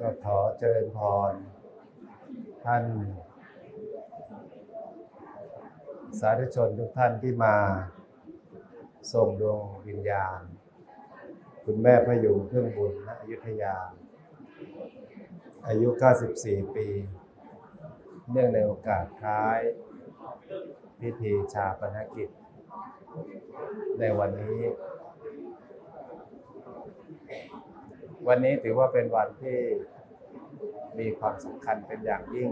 ก็ขอเจริญพร ท่าน สาธุชนทุกท่านที่มา ส่งดวงวิญญาณ คุณแม่พระอยู่เครื่องบุญณอยุธยา อายุ 94 ปี เนื่องในโอกาสคล้าย พิธีชาปนกิจ ในวันนี้ วันนี้ถือว่าเป็นวันที่มีความสำคัญเป็นอย่างยิ่ง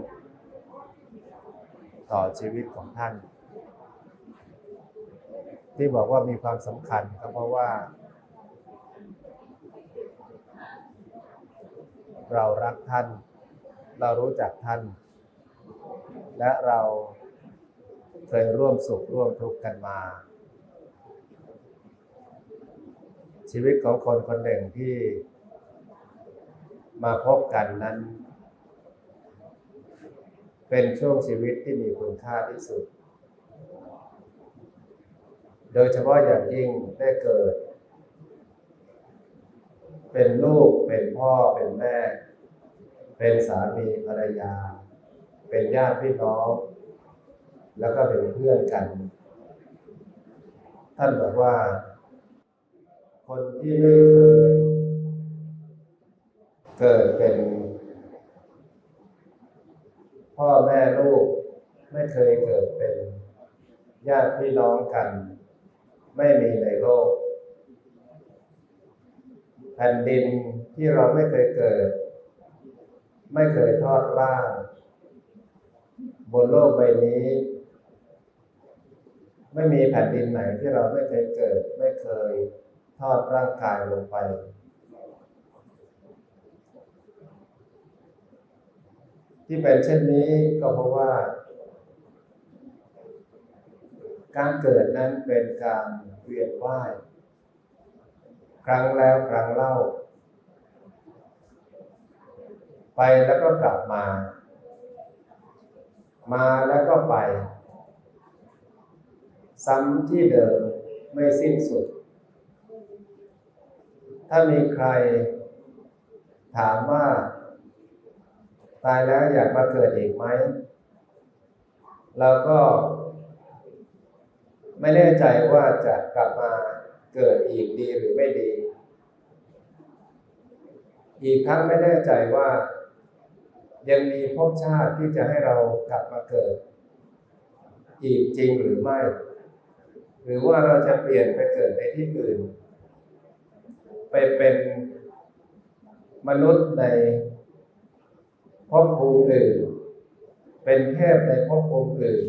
ต่อชีวิตของท่าน ที่บอกว่ามีความสำคัญก็เพราะว่า เรารักท่าน เรารู้จักท่าน และเราเคยร่วมสุขร่วมทุกข์กันมา ชีวิตของคนคนหนึ่งที่ มาพบกันนั้น เป็นช่วงชีวิตที่มีคุณค่าที่สุด โดยเฉพาะอย่างยิ่งได้เกิด เป็นลูกเป็นพ่อเป็นแม่ เป็นสามีภรรยา เป็นญาติพี่น้อง แล้วก็เป็นเพื่อนกัน ท่านบอกว่า คนที่ไม่เคย เกิดเป็น พ่อแม่ลูกไม่เคยเกิดเป็นญาติพี่น้องกัน ไม่มีในโลกแผ่นดินที่เราไม่เคยเกิด ไม่เคยทอดร่าง บนโลกใบนี้ ไม่มีแผ่นดินไหนที่เราไม่เคยเกิด ไม่เคยทอดร่างกายลงไป ที่เป็นเช่นนี้ก็เพราะว่า การเกิดนั้นเป็นการเวียนว่ายครั้งแล้วครั้งเล่า ไปแล้วก็กลับมา มาแล้วก็ไป ซ้ำที่เดิมไม่สิ้นสุด ถ้ามีใครถามว่า ตายแล้วอยากมาเกิดอีกไหมเราก็ไม่แน่ใจว่าจะกลับมาเกิดอีกดีหรือไม่ดี อีกทั้งไม่แน่ใจว่า ยังมีภพชาติที่จะให้เรากลับมาเกิด อีกจริงหรือไม่ หรือว่าเราจะเปลี่ยนไปเกิดในที่อื่น ไปเป็นมนุษย์ใน ภพภูมิอื่น เป็นเทพในภพภูมิอื่น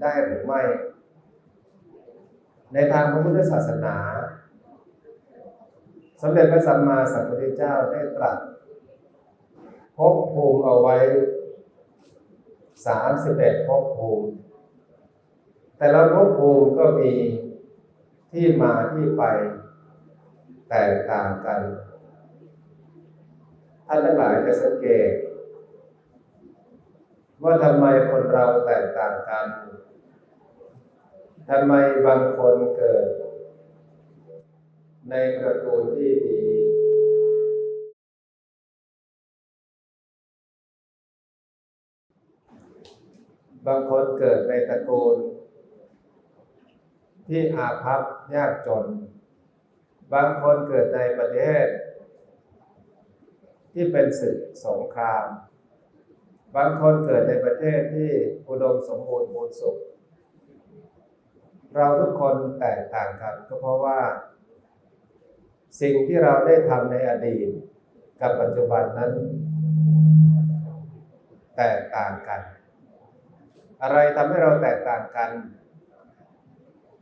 ได้หรือไม่ ในทางพระพุทธศาสนา สมเด็จพระสัมมาสัมพุทธเจ้าได้ตรัสภพภูมิเอาไว้สามสิบเอ็ดภพภูมิ แต่ละภพภูมิก็มีที่มาที่ไปแตกต่างกัน ท่านทั้งหลายจะสังเกต ว่าทำไมคนเราแตกต่างกันทำไมบางคนเกิด ในตระกูลที่ดีบางคนเกิดในตระกูล ที่อาภัพยากจน บางคนเกิดในประเทศ ที่เป็นศึกสงคราม บางคนเกิดในประเทศที่อุดมสมบูรณ์มูลสุข เราทุกคนแตกต่างกันก็เพราะว่า สิ่งที่เราได้ทำในอดีต กับปัจจุบันนั้น แตกต่างกัน อะไรทำให้เราแตกต่างกัน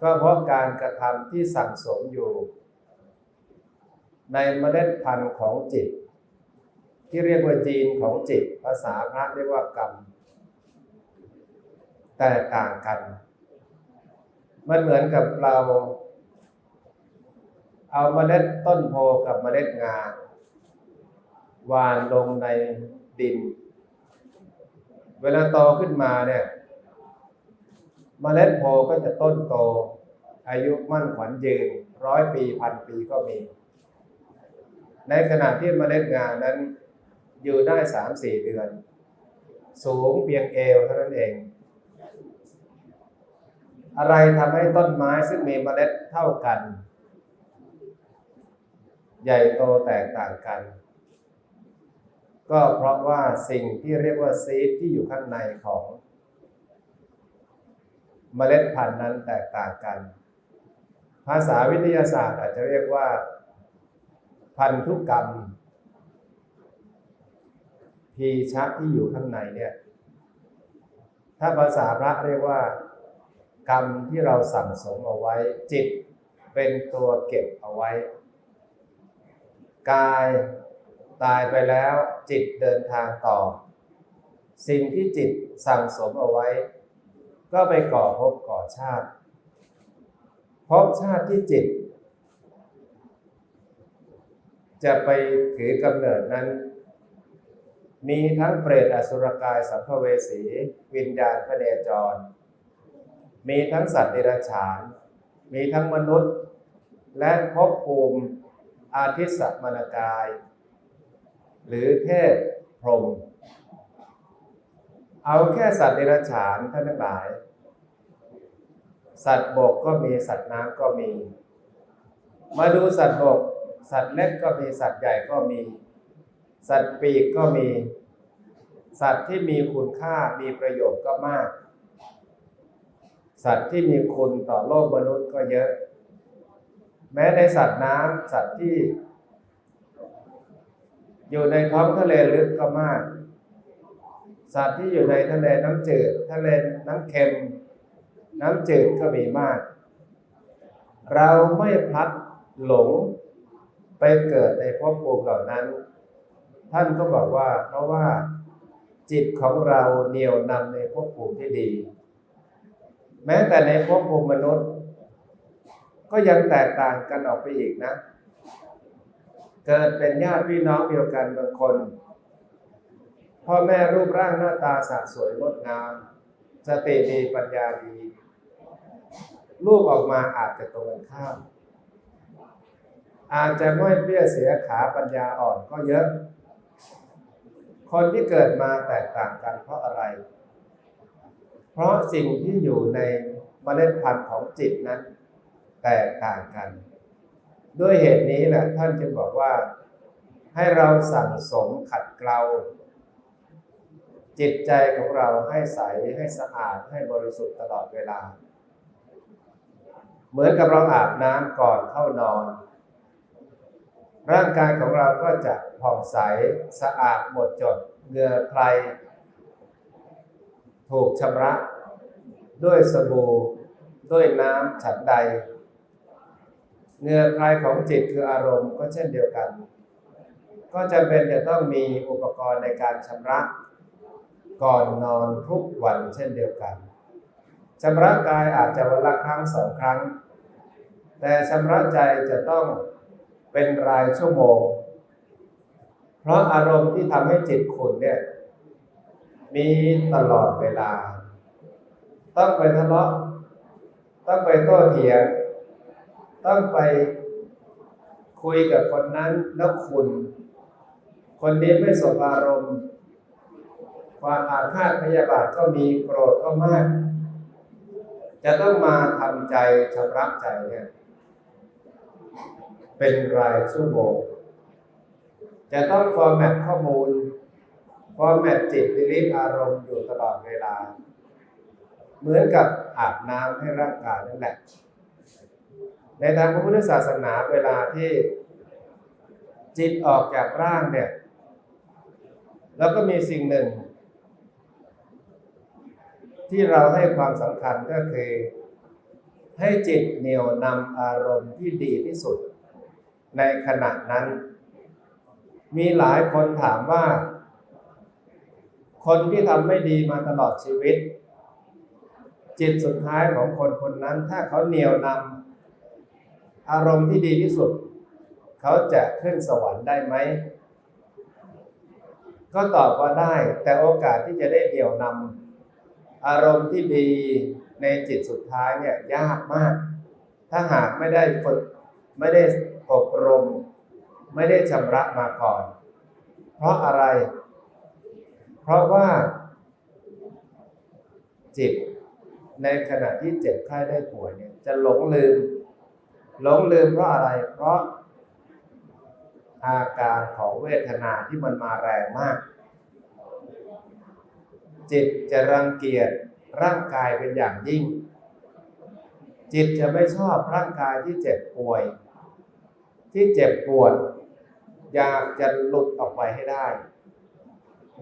ก็เพราะการกระทำที่สั่งสมอยู่ ในเมล็ดพันธุ์ของจิต ที่เรียกว่าจีนของจิต ภาษาพระเรียกว่ากรรม แตกต่างกัน มันเหมือนกับเรา เอาเมล็ดต้นโพกับเมล็ดงา วานลงในดิน เวลาโตขึ้นมาเนี่ยมเมล็ดโพก็จะต้นโต อายุมั่นขวัญยืนร้อยปีพันปีก็มี ในขณะที่มเมล็ดงานั้น อยู่ได้สามสี่เดือน สูงเพียงเอวเท่านั้นเอง อะไรทำให้ต้นไม้ซึ่งมีเมล็ดเท่ากัน ใหญ่โตแตกต่างกัน ก็เพราะว่าสิ่งที่เรียกว่าซีดที่อยู่ข้างในของ เมล็ดพันธุ์นั้นแตกต่างกัน ภาษาวิทยาศาสตร์อาจจะเรียกว่าพันธุกรรม พีชักที่อยู่ข้างในเนี่ย ถ้าภาษาพระเรียกว่า กรรมที่เราสั่งสมเอาไว้ จิตเป็นตัวเก็บเอาไว้ กายตายไปแล้วจิตเดินทางต่อ สิ่งที่จิตสั่งสมเอาไว้ ก็ไปก่อภพก่อชาติภพชาติที่จิต จะไปถือกำเนิดนั้น มีทั้งเปรตอสุรกายสัมภเวสี วิญญาณพระเนจร มีทั้งสัตว์เดรัจฉาน มีทั้งมนุษย์ และภพภูมิอาทิสัมนกาย หรือเทพพรหมเอาแค่สัตว์เดรัจฉานท่านทั้งหลาย สัตว์บกก็มีสัตว์น้ำก็มี มาดูสัตว์บก สัตว์เล็กก็มีสัตว์ใหญ่ก็มี สัตว์ปีกก็มี สัตว์ที่มีคุณค่ามีประโยชน์ก็มาก สัตว์ที่มีคุณต่อโลกมนุษย์ก็เยอะ แม้ในสัตว์น้ำสัตว์ที่ อยู่ในท้องทะเลลึกก็มาก สัตว์ที่อยู่ในทะเลน้ำจืด ทะเลน้ำเค็ม น้ำจืดก็มีมาก เราไม่พลัดหลงไปเกิดในภพภูมิเหล่านั้น ท่านก็บอกว่าเพราะว่า จิตของเราเหนี่ยวนำในภพภูมิที่ดี แม้แต่ในภพภูมิมนุษย์ ก็ยังแตกต่างกันออกไปอีกนะ เกิดเป็นญาติพี่น้องเดียวกันบางคน พ่อแม่รูปร่างหน้าตาสะสวยงดงาม สติดีปัญญาดี ลูกออกมาอาจจะตรงกันข้าม อาจจะง่อยเปี้ยเสียขาปัญญาอ่อนก็เยอะ คนที่เกิดมาแตกต่างกันเพราะอะไร เพราะสิ่งที่อยู่ในเมล็ดพันธุ์ของจิตนั้น แตกต่างกัน ด้วยเหตุนี้แหละท่านจึงบอกว่าให้เราสั่งสมขัดเกลาจิตใจของเราให้ใสให้สะอาดให้บริสุทธิ์ตลอดเวลา เหมือนกับเราอาบน้ำก่อนเข้านอน ร่างกายของเราก็จะผ่องใสสะอาดหมดจดเหงื่อใคร ถูกชำระ ด้วยสบู่ด้วยน้ำฉันใดเหงื่อใครของจิตคืออารมณ์ก็เช่นเดียวกัน ก็จำเป็นจะต้องมีอุปกรณ์ในการชำระ ก่อนนอนทุกวันเช่นเดียวกันชำระกายอาจจะวันละครั้งสองครั้ง แต่ชำระใจจะต้อง เป็นรายชั่วโมง เพราะอารมณ์ที่ทำให้จิตขุ่นเนี่ยมีตลอดเวลา ต้องไปทะเลาะต้องไปโต้เถียง ต้องไปคุยกับคนนั้นแล้วคุณ คนนี้ไม่สบอารมณ์ ความอาฆาตพยาบาทก็มีโกรธก็มาก จะต้องมาทำใจชำระใจเนี่ย เป็นรายชั่วโมง จะต้องฟอร์แมตข้อมูล ฟอร์แมตจิตดิลิทอารมณ์อยู่ตลอดเวลา เหมือนกับอาบน้ำให้ร่างกายนั่นแหละ ในทางพระพุทธศาสนาเวลาที่จิตออกจากร่างเนี่ย แล้วก็มีสิ่งหนึ่ง ที่เราให้ความสำคัญก็คือให้จิตเหนี่ยวนำอารมณ์ที่ดีที่สุด ในขณะนั้น มีหลายคนถามว่า คนที่ทำไม่ดีมาตลอดชีวิต จิตสุดท้ายของคนคนนั้นถ้าเขาเหนี่ยวนำอารมณ์ที่ดีที่สุด เขาจะขึ้นสวรรค์ได้ไหม ก็ตอบว่าได้ แต่โอกาสที่จะได้เหนี่ยวนำอารมณ์ที่ดีในจิตสุดท้ายเนี่ยยากมาก ถ้าหากไม่ได้ฝึกไม่ได้ อบรม ไม่ได้ชำระมาก่อน เพราะอะไร เพราะว่า จิตในขณะที่เจ็บไข้ได้ป่วยเนี่ย จะหลงลืม หลงลืมเพราะอะไร เพราะอาการของเวทนาที่มันมาแรงมาก จิตจะรังเกียจร่างกายเป็นอย่างยิ่ง จิตจะไม่ชอบร่างกายที่เจ็บป่วย ที่เจ็บปวด อยากจะหลุดออกไปให้ได้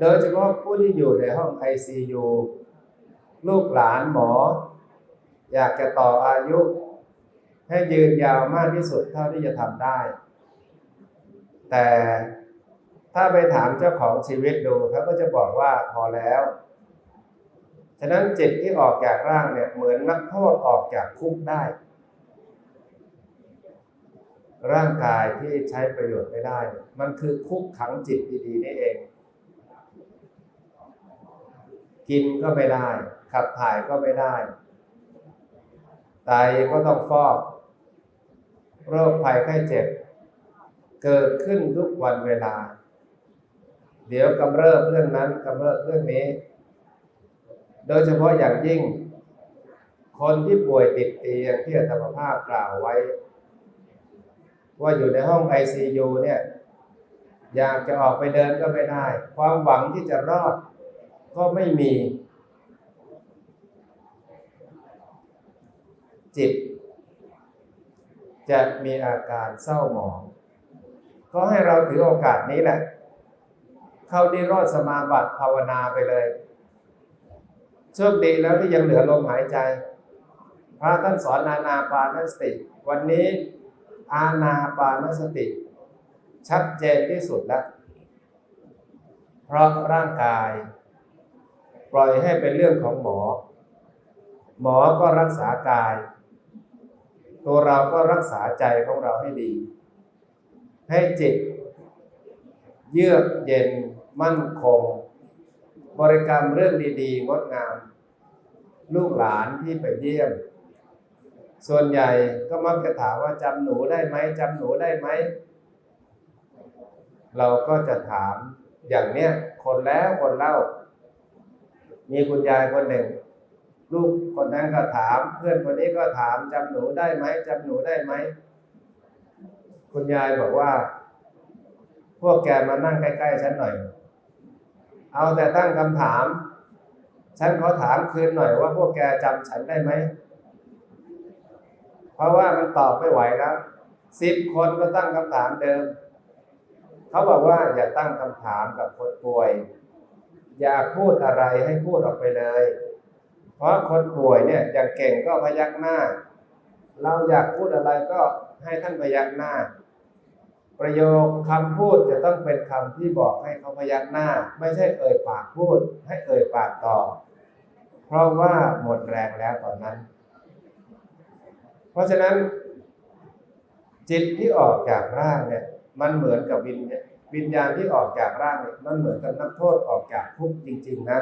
โดยเฉพาะผู้ที่อยู่ในห้อง ICU ลูกหลานหมอ อยากจะต่ออายุ ให้ยืนยาวมากที่สุดเท่าที่จะทำได้ แต่ถ้าไปถามเจ้าของชีวิตดูเขาก็จะบอกว่าพอแล้ว ฉะนั้นจิตที่ออกจากร่างเนี่ยเหมือนนักโทษออกจากคุกได้ ร่างกายที่ใช้ประโยชน์ไม่ได้ มันคือคุกขังจิตดีๆนี่เอง กินก็ไม่ได้ ขับถ่ายก็ไม่ได้ไตก็ต้องฟอก โรคภัยไข้เจ็บ เกิดขึ้นทุกวันเวลา เดี๋ยวกำเริบเรื่องนั้นกำเริบเรื่องนี้ โดยเฉพาะอย่างยิ่ง คนที่ป่วยติดเตียงที่อาตมาภาพกล่าวไว้ ว่าอยู่ในห้อง ICU เนี่ยอยากจะออกไปเดินก็ไม่ได้ ความหวังที่จะรอดก็ไม่มี จิต จะมีอาการเศร้าหมอง ก็ให้เราถือโอกาสนี้แหละ เข้านิโรธสมาบัติภาวนาไปเลยโชคดีแล้วที่ยังเหลือลมหายใจ พระท่านสอนอานาปานสติ วันนี้ อาณาปานสติ ชัดเจนที่สุดแล้วเพราะร่างกาย ปล่อยให้เป็นเรื่องของหมอ หมอก็รักษากาย ตัวเราก็รักษาใจของเราให้ดี ให้จิต เยือกเย็นมั่นคง บริกรรมเรื่องดี ๆ งดงาม ลูกหลานที่ไปเยี่ยม ส่วนใหญ่ก็มักจะถามว่าจำหนูได้ไหมจำหนูได้ไหม เราก็จะถามอย่างเนี้ยคนแล้วคนเล่า มีคุณยายคนหนึ่ง ลูกคนนั้นก็ถาม เพื่อนคนนี้ก็ถามจำหนูได้ไหมจำหนูได้ไหม คุณยายบอกว่า พวกแกมานั่งใกล้ๆฉันหน่อย เอาแต่ตั้งคำถาม ฉันขอถามคืนหน่อยว่าพวกแกจำฉันได้ไหม เพราะว่ามันตอบไม่ไหวแล้วสิบคนก็ตั้งคำถามเดิม เขาบอกว่าอย่าตั้งคำถามกับคนป่วย อยากพูดอะไรให้พูดออกไปเลย เพราะคนป่วยเนี่ยอย่างเก่งก็พยักหน้า เราอยากพูดอะไรก็ให้ท่านพยักหน้า ประโยคคำพูดจะต้องเป็นคำที่บอกให้เขาพยักหน้า ไม่ใช่เอ่ยปากพูด ให้เอ่ยปากตอบเพราะว่าหมดแรงแล้วตอนนั้น เพราะฉะนั้น จิตที่ออกจากร่างเนี่ย มันเหมือนกับวิญญาวิญญาณที่ออกจากร่างเนี่ยมันเหมือนกับนักโทษออกจากคุกจริง ๆนะ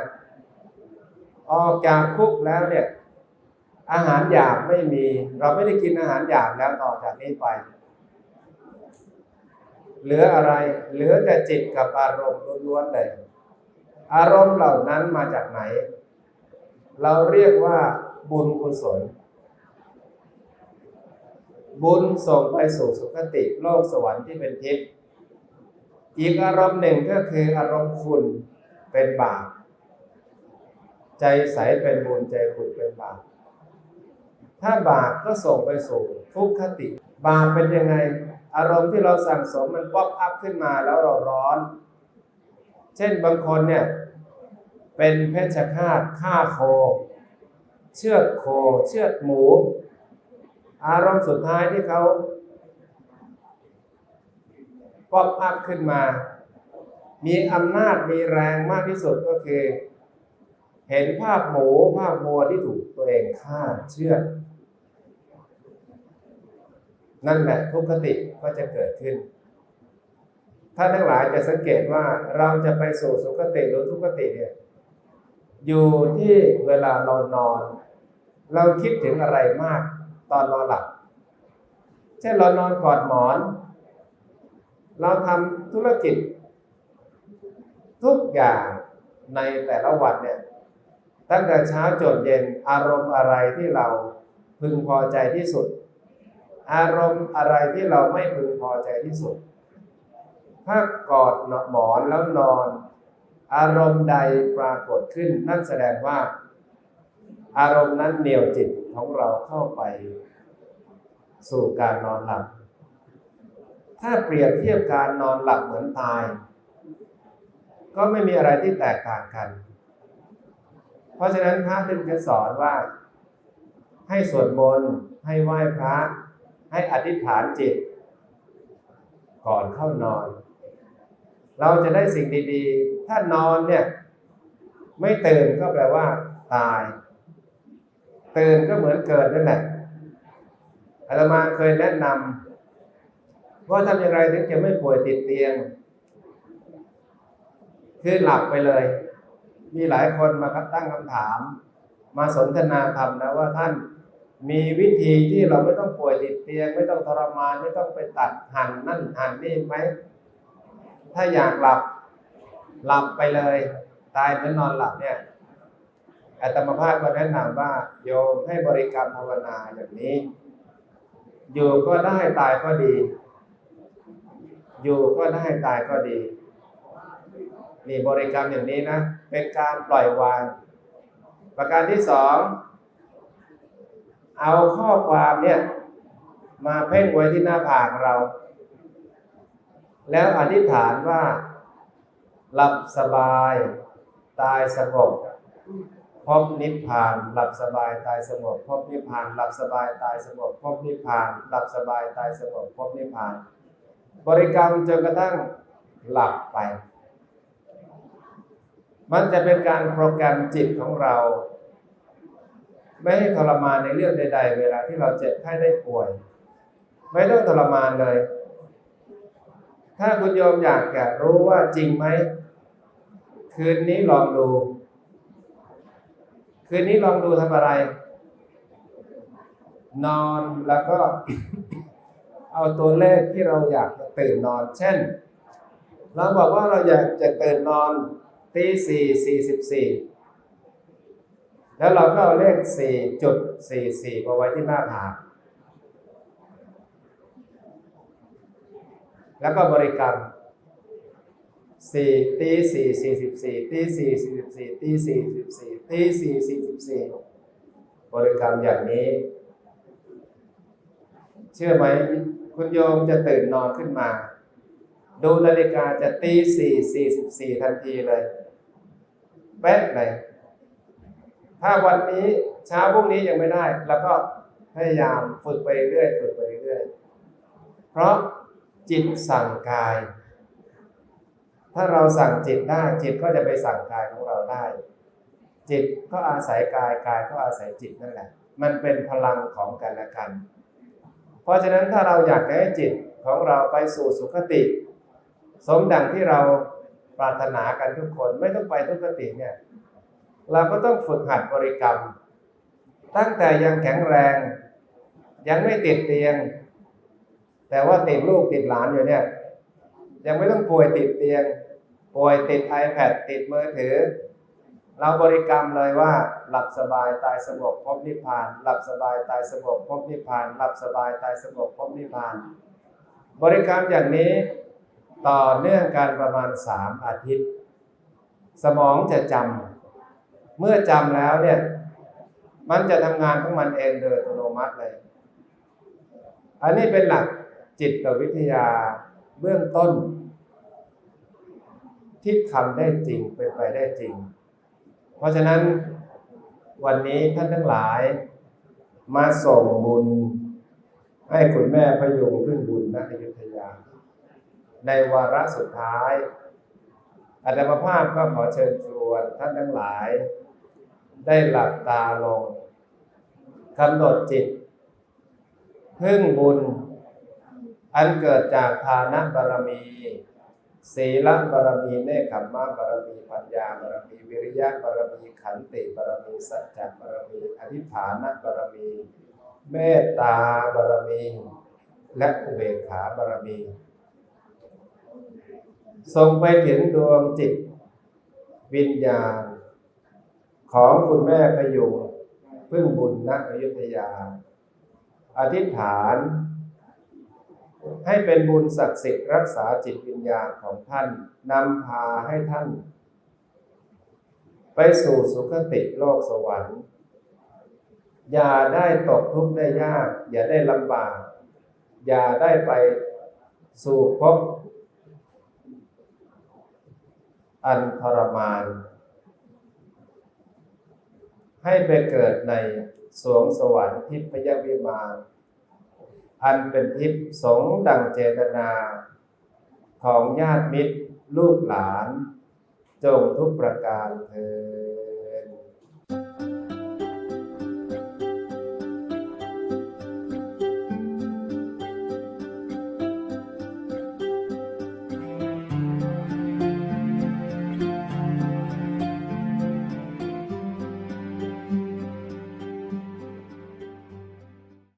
ออกจากคุกแล้วเนี่ย อาหารหยาบไม่มี เราไม่ได้กินอาหารหยาบแล้วต่อจากนี้ไป เหลืออะไร เหลือแต่จิตกับอารมณ์ล้วนๆเลยอารมณ์เหล่านั้นมาจากไหน เราเรียกว่าบุญกุศล บุญส่งไปสู่สุคติโลกสวรรค์ที่เป็นทิพย์อีกอารมณ์หนึ่งก็คืออารมณ์คุณเป็นบาปใจใสเป็นบุญใจขุ่นเป็นบาปถ้าบาปก็ส่งไปสู่ทุกขติ บาปเป็นยังไง อารมณ์ที่เราสั่งสมมันป๊อปอัพขึ้นมาแล้วเราร้อน เช่นบางคนเนี่ยเป็นเพชฌฆาตฆ่าโค เชือดโค เชือดหมู อารมณ์สุดท้ายที่เขาป๊อปอัพขึ้นมา มีอำนาจมีแรงมากที่สุดก็คือ เห็นภาพหมูภาพวัวที่ถูกตัวเองฆ่าเชื่อนั่นแหละทุกขติก็จะเกิดขึ้นถ้าทั้งหลายจะสังเกตว่าเราจะไปสู่สุขติหรือทุกขติเนี่ยอยู่ที่เวลาเรานอน เราคิดถึงอะไรมาก ตอนนอนหลับ เช่นเรานอนกอดหมอน เราทำธุรกิจ ทุกอย่างในแต่ละวันเนี่ยตั้งแต่เช้าจนเย็นอารมณ์อะไรที่เราพึงพอใจที่สุด อารมณ์อะไรที่เราไม่พึงพอใจที่สุด ถ้ากอดหมอนแล้วนอน อารมณ์ใดปรากฏขึ้นนั่นแสดงว่า อารมณ์นั้นเหนี่ยวจิตของเราเข้าไป สู่การนอนหลับ ถ้าเปรียบเทียบการนอนหลับเหมือนตาย ก็ไม่มีอะไรที่แตกต่างกัน เพราะฉะนั้นพระถึงจะสอนว่า ให้สวดมนต์ให้ไหว้พระ ให้อธิษฐานจิต ก่อนเข้านอน เราจะได้สิ่งดี ๆ ถ้านอนเนี่ย ไม่ตื่นก็แปลว่า ตาย ตื่นก็เหมือนเกิดนั่นแหละอาตมาเคยแนะนำว่าทำอย่างไรถึงจะไม่ป่วยติดเตียงคือหลับไปเลย มีหลายคนมาตั้งคำถาม มาสนทนาธรรมนะว่าท่านมีวิธีที่เราไม่ต้องป่วยติดเตียง ไม่ต้องทรมานไม่ต้องไปตัดหั่นนั่นหั่นนี่ไหมถ้าอยากหลับหลับไปเลย ตายเหมือนนอนหลับเนี่ย อาตมาภาพก็แนะนำว่าโยมให้บริกรรมภาวนาอย่างนี้ อยู่ก็ได้ตายก็ดี อยู่ก็ได้ตายก็ดีนี่บริกรรมอย่างนี้นะ เป็นการปล่อยวาง ประการที่สองเอาข้อความเนี่ยมาเพ่งไว้ที่หน้าผากเรา แล้วอธิษฐานว่า หลับสบาย ตายสงบ พบนิพพานหลับสบายตายสงบพบนิพพานหลับสบายตายสงบพบนิพพานหลับสบายตายสงบพบนิพพาน บริกรรมจนกระทั่งหลับไป มันจะเป็นการโปรแกรมจิตของเรา ไม่ให้ทรมานในเรื่องใด ๆ เวลาที่เราเจ็บไข้ได้ป่วย ไม่ต้องทรมานเลย ถ้าคุณโยมอยากจะรู้ว่าจริงไหม คืนนี้ลองดู คืนนี้ลองดูทำอะไร นอนแล้วก็เอาตัวเลขที่เราอยากจะตื่นนอน เช่น เราบอกว่าเราอยากจะตื่นนอนตีสี่สี่สิบสี่แล้วเราก็เอาเลขสี่จุดสี่สี่มาไว้ที่หน้าผากแล้วก็บริกรรม สี่ตีสี่สี่สิบสี่ตีสี่สี่สิบสี่ตีสี่สิบสี่ตีสี่สี่สิบสี่บริกรรมอย่างนี้ เชื่อไหมคุณโยมจะตื่นนอนขึ้นมา ดูนาฬิกาจะตีสี่สี่สิบสี่ทันทีเลย แป๊ะเลยถ้าวันนี้เช้าพรุ่งนี้ยังไม่ได้ แล้วก็พยายามฝึกไปเรื่อยฝึกไปเรื่อยเพราะจิตสั่งกาย ถ้าเราสั่งจิตได้จิตก็จะไปสั่งกายของเราได้ จิตก็อาศัยกายกายก็อาศัยจิตนั่นแหละ มันเป็นพลังของกันและกัน เพราะฉะนั้นถ้าเราอยากให้จิตของเราไปสู่สุคติ สมดังที่เราปรารถนากันทุกคนไม่ต้องไปทุกติเนี่ยเราก็ต้องฝึกหัดบริกรรม ตั้งแต่ยังแข็งแรง ยังไม่ติดเตียง แต่ว่าติดลูกติดหลานอยู่เนี่ย ยังไม่ต้องป่วยติดเตียง ป่วยติด iPad ติดมือถือ เราบริกรรมเลยว่า หลับสบายตายสงบพบนิพพาน หลับสบายตายสงบพบนิพพาน หลับสบายตายสงบพบนิพพาน บริกรรมอย่างนี้ต่อเนื่องกันประมาณสามอาทิตย์ สมองจะจำเมื่อจำแล้วเนี่ยมันจะทำงานของมันเองโดยอัตโนมัติเลย อันนี้เป็นหลักจิตวิทยา เบื้องต้น ที่ทำได้จริงเป็นไปได้จริง เพราะฉะนั้นวันนี้ท่านทั้งหลาย มาส่งบุญ ให้คุณแม่พยุงขึ้นบุญณอยุธยา ในวาระสุดท้ายอาตมาภาพก็ขอเชิญชวนท่านทั้งหลาย ได้หลับตาลงกำหนดจิต พึ่งบุญ อันเกิดจากทานบารมี ศีลบารมี เนคขมมะบารมี ปัญญาบารมี วิริยะบารมี ขันติบารมี สัจจะบารมี อธิฐานบารมี เมตตาบารมี และอุเบกขาบารมีส่งไปถึงดวงจิต วิญญาณ ของคุณแม่พยุงพึ่งบุญณอยุธยา อธิษฐาน ให้เป็นบุญศักดิ์สิทธิ์รักษาจิตวิญญาณของท่านนำพาให้ท่าน ไปสู่สุคติโลกสวรรค์ อย่าได้ตกทุกข์ได้ยาก อย่าได้ลำบาก อย่าได้ไปสู่ภพอันทรมาน ให้ไปเกิดในสวงสวรรค์ทิพยวิมาน อันเป็นทิพย์สงดังเจตนา ของญาติมิตรลูกหลาน จงทุกประการเธอ